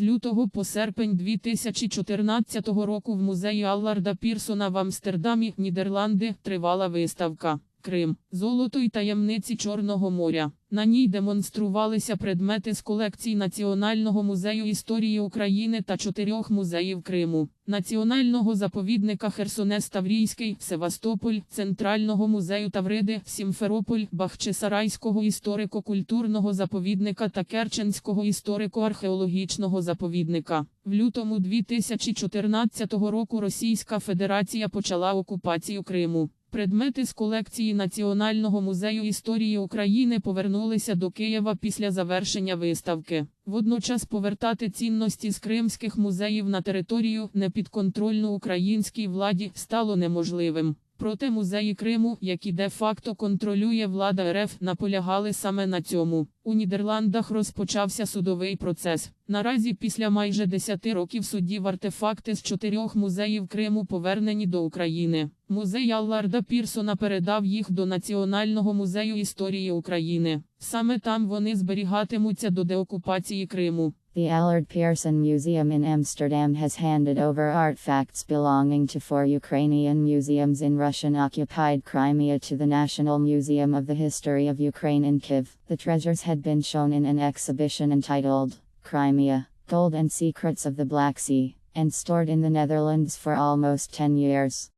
З лютого по серпень 2014 року в музеї Алларда Пірсона в Амстердамі, Нідерланди, тривала виставка. Крим, золото й таємниці Чорного моря. На ній демонструвалися предмети з колекцій Національного музею історії України та чотирьох музеїв Криму, Національного заповідника Херсонес Таврійський, Севастополь, Центрального музею Тавриди, Сімферополь, Бахчисарайського історико-культурного заповідника та Керченського історико-археологічного заповідника. В лютому 2014 року Російська Федерація почала окупацію Криму. Предмети з колекції Національного музею історії України повернулися до Києва після завершення виставки. Водночас повертати цінності з кримських музеїв на територію непідконтрольну українській владі стало неможливим. Проте музеї Криму, які де-факто контролює влада РФ, наполягали саме на цьому. У Нідерландах розпочався судовий процес. Наразі після майже 10 років судів артефакти з чотирьох музеїв Криму повернені до України. Музей Алларда Пірсона передав їх до Національного музею історії України. Саме там вони зберігатимуться до деокупації Криму. The Allard Pearson Museum in Amsterdam has handed over artifacts belonging to four Ukrainian museums in Russian occupied Crimea to the National Museum of the History of Ukraine in Kiev. The treasures had been shown in an exhibition entitled Crimea Gold and Secrets of the Black Sea and stored in the Netherlands for almost 10 years.